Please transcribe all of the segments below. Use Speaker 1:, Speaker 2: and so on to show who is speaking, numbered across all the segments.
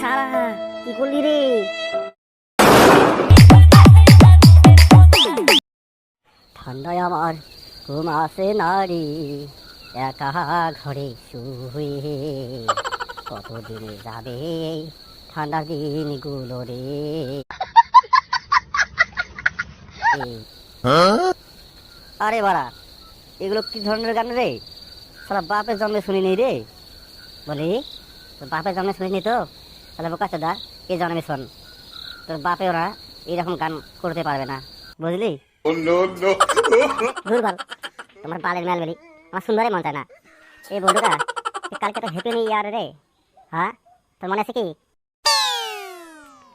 Speaker 1: সারা কি করলি রে? ঠান্ডায় আমার ঘুম আসে নারী একা ঘরে শুয়ে কতদিন যাবে ঠান্ডার দিনগুলো রে? আরে বাড়া, এগুলো কি ধরনের গান রে? সারা বাপের জন্মে শুনিনি রে। বলি বাপের জন্মে শুনিনি তো? তাহলে বোকা দা এ জন্মে শোন। তোর বাপে ওরা এরকম গান করতে পারবে না। বুঝলি?
Speaker 2: Oh!
Speaker 1: দুর্বল তোমার বালের মেল বলি আমার সুন্দরই মন চায় না। এ বন্ধুটা কালকে তো হ্যাপি নিউ ইয়ার রে। হ্যাঁ? তোর মনে আছে কি?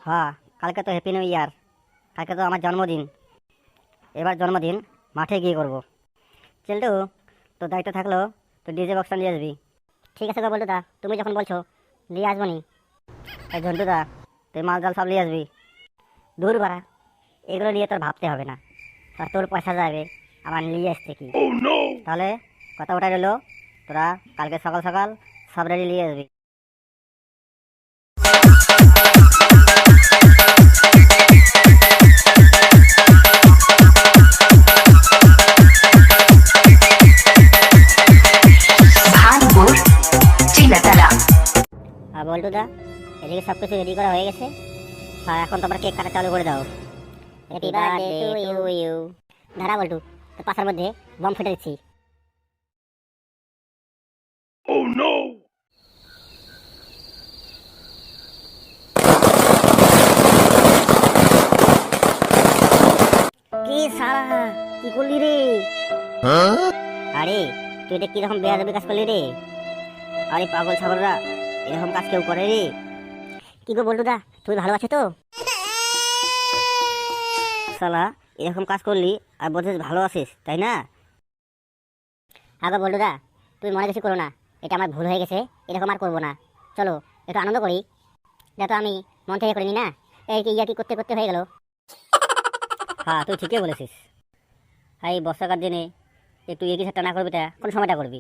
Speaker 1: হ্যাঁ কালকে তো হ্যাপি নিউ ইয়ার কালকে তো আমার জন্মদিন। এবার জন্মদিন মাঠে গিয়ে করব। চেলটু তোর দায়িত্ব থাকল তো ডিজে বক্সটা নিয়ে আসবি। ঠিক আছে গো বন্ধুদা তুমি যখন বলছো নিয়ে আসব নি। এই ঝন্টুদা তুই মাল জাল সব নিয়ে আসবি। দূর বাড়া এগুলো নিয়ে তোর ভাবতে হবে না। আর তোর পয়সা যাবে আমার নিয়ে আসতে কি?
Speaker 2: Oh
Speaker 1: তাহলে কথা ওটা রইল তোরা কালকে সকাল সকাল সব রেডি নিয়ে আসবি। বলটু দা এদিকে সব কিছু রেডি করা হয়ে গেছে। আর এখন তোমরা কেক কাটা চালু করে দাও। Happy birthday to you you দাঁড়া বলটু তোর পাশার মধ্যে বম ফেটে দিচ্ছি।
Speaker 2: Oh no!
Speaker 1: কি সারা কি করলি রে? আরে তুই এটা কীরকম বেয়াদবি কাজ করলি রে? আরে পাগল ছাগলরা এরকম কাজ কেউ করে রে? কি গো বলটু দা তুই ভালো আছো তো? সালা এরকম কাজ করলি আর বলছিস ভালো আছিস তাই না? আগো বলটু দা তুই মনে কিছু করো না এটা আমার ভুল হয়ে গেছে এরকম আর করব না। চলো একটু আনন্দ করি। এটা তো আমি মন থেকে করিনি না? এই কি ইয়া কি করতে করতে হয়ে গেল? হ্যাঁ তুই ঠিকই বলেছিস। হ্যাঁ এই বর্ষাকার দিনে একটু এগিয়ে সেটা না করবি তা কোন সময়টা করবি?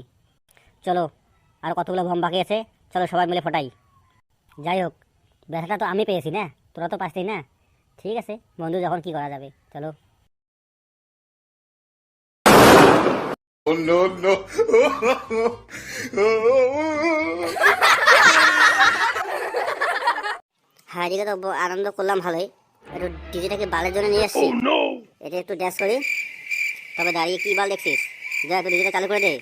Speaker 1: চলো আর কতগুলো বম বাকি আছে চলো সবাই মিলে ফোটাই। যাই হোক ব্যথাটা তো আমি পেয়েছি না? তোরা তো পাসনি না? ঠিক আছে বন্ধু যখন কি করা যাবে চলো।
Speaker 2: Oh no no!
Speaker 1: হ্যাঁ এদিকে তো আনন্দ করলাম ভালোই। একটু ডিজিটাকে বালের জন্য নিয়ে এসছি।
Speaker 2: Oh
Speaker 1: এটা একটু ড্যাশ করি। তবে দাঁড়িয়ে কি বাল দেখছিস? যা একটু ডিজিটা চালু করে দে।